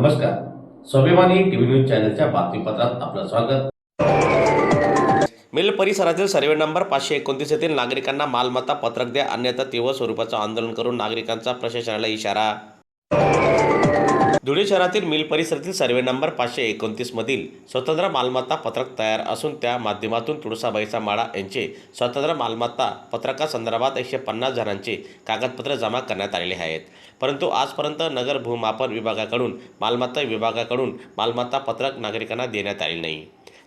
नमस्कार. स्वाभिमानी TV news चॅनलच्या बातमीपत्रात आपलं स्वागत. मिल परिसरातील सर्वे नंबर पाचशे एकोणतीस येथील नागरिकांना मालमत्ता पत्रक द्या अन्यथा तीव्र स्वरूपाचं आंदोलन करून नागरिकांचा प्रशासनाला इशारा. धुळे शहरातील मिल परिसरातील सर्वे नंबर पाचशे एकोणतीस मधील स्वतंत्र मालमत्ता पत्रक तयार असून त्या माध्यमातून तुळसाबाईचा माळा यांचे स्वतंत्र मालमत्ता पत्रकासंदर्भात एकशे पन्नास जणांचे कागदपत्र जमा करण्यात आलेले आहेत. परंतु आजपर्यंत नगर भूमापन विभागाकडून मालमत्ता विभागाकडून मालमत्ता पत्रक नागरिकांना देण्यात आले नाही.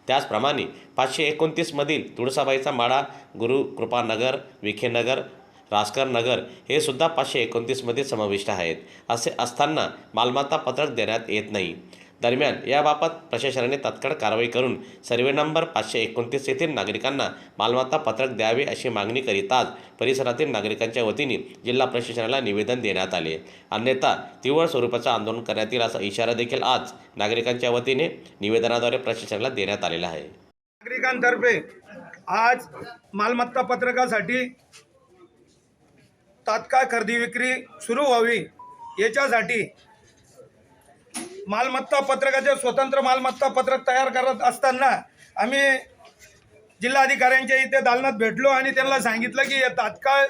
त्याचप्रमाणे पाचशे एकोणतीसमधील तुळसाबाईचा माळा गुरुकृपानगर विखेनगर रासकर नगर हे सुद्धा पाचशे एकोणतीसमध्ये समाविष्ट आहेत असे असताना मालमत्ता पत्रक देण्यात येत नाही. दरम्यान याबाबत प्रशासनाने तात्काळ कारवाई करून सर्वे नंबर पाचशे एकोणतीस येथील नागरिकांना मालमत्ता पत्रक द्यावे अशी मागणी करीत आज परिसरातील नागरिकांच्या वतीने जिल्हा प्रशासनाला निवेदन देण्यात आले. अन्यथा तीव्र स्वरूपाचं आंदोलन करण्यात येईल असा इशारा देखील आज नागरिकांच्या वतीने निवेदनाद्वारे प्रशासनाला देण्यात आलेला आहे. नागरिकांतर्फे आज मालमत्ता पत्रकासाठी तात्काळ खरेदी विक्री सुरू व्हावी. याच्यासाठी मालमत्ता पत्रकाचे स्वतंत्र मालमत्ता पत्रक तयार करत असताना आम्ही जिल्हाधिकाऱ्यांच्या इथे दालनात भेटलो आणि त्यांना सांगितलं की तात्काळ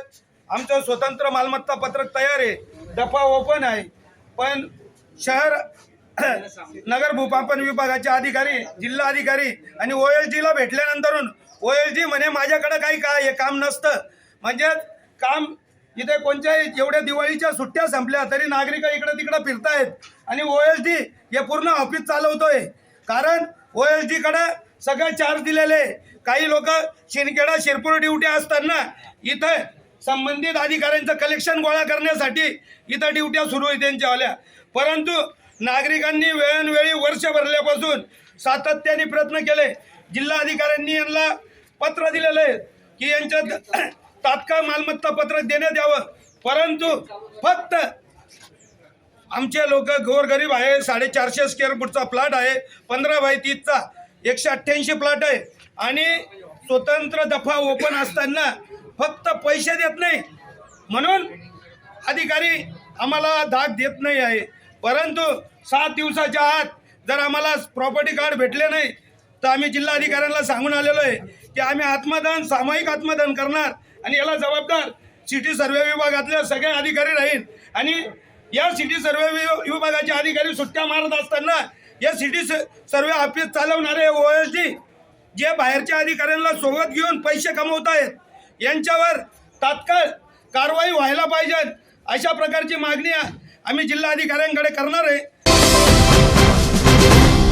आमचं स्वतंत्र मालमत्ता पत्रक तयार आहे. डफा ओपन आहे. पण शहर नगर भूपापन विभागाचे अधिकारी जिल्हा अधिकारी आणि ओ एल जीला भेटल्यानंतरून ओ एल जी म्हणे माझ्याकडं काही काय हे काम नसतं. म्हणजे काम इथे कोणत्याही एवढ्या दिवाळीच्या सुट्ट्या संपल्या तरी नागरिक इकडं तिकडं फिरतायत. आणि ओ एस डी हे पूर्ण ऑफिस चालवतोय. कारण ओ एस डीकडं सगळे चार्ज दिलेले काही लोक शिनखेडा शिरपूर ड्युटी असताना इथं संबंधित अधिकाऱ्यांचं कलेक्शन गोळा करण्यासाठी इथं ड्युट्या सुरू आहे त्यांच्यावाल्या परंतु नागरिकांनी वेळोवेळी वर्ष भरल्यापासून सातत्याने प्रयत्न केले. जिल्हा अधिकाऱ्यांनी यांना पत्र दिलेलं आहे की यांच्यात तात्काळ मालमत्ता पत्र देण्यात यावं. परंतु फक्त आमचे लोक गोरगरीब आहे साडेचारशे स्क्वेअर फूटचा प्लॉट आहे पंधरा बाय तीसचा एकशे अठ्ठ्याऐंशी प्लॉट आहे. आणि स्वतंत्र दफा ओपन असताना फक्त पैसे देत नाही. म्हणून अधिकारी आम्हाला धाक देत नाही आहे. परंतु सात दिवसाच्या आत जर आम्हाला प्रॉपर्टी कार्ड भेटले नाही तर आम्ही जिल्हाधिकाऱ्यांना सांगून आलेलो आहे की आम्ही आत्मदान सामायिक आत्मदान करणार. आणि याला जबाबदार सिटी सर्वे विभागातल्या सगळे अधिकारी राहील. आणि या सिटी सर्वे वि- विभागाचे अधिकारी सुट्ट्या मारत असताना या सिटी सर्वे ऑफिस चालवणारे ओ एस डी जे बाहेरच्या अधिकाऱ्यांना सोबत घेऊन पैसे कमवत आहेत यांच्यावर तात्काळ कारवाई व्हायला पाहिजे अशा प्रकारची मागणी आम्ही जिल्हाधिकाऱ्यांकडे करणार आहे.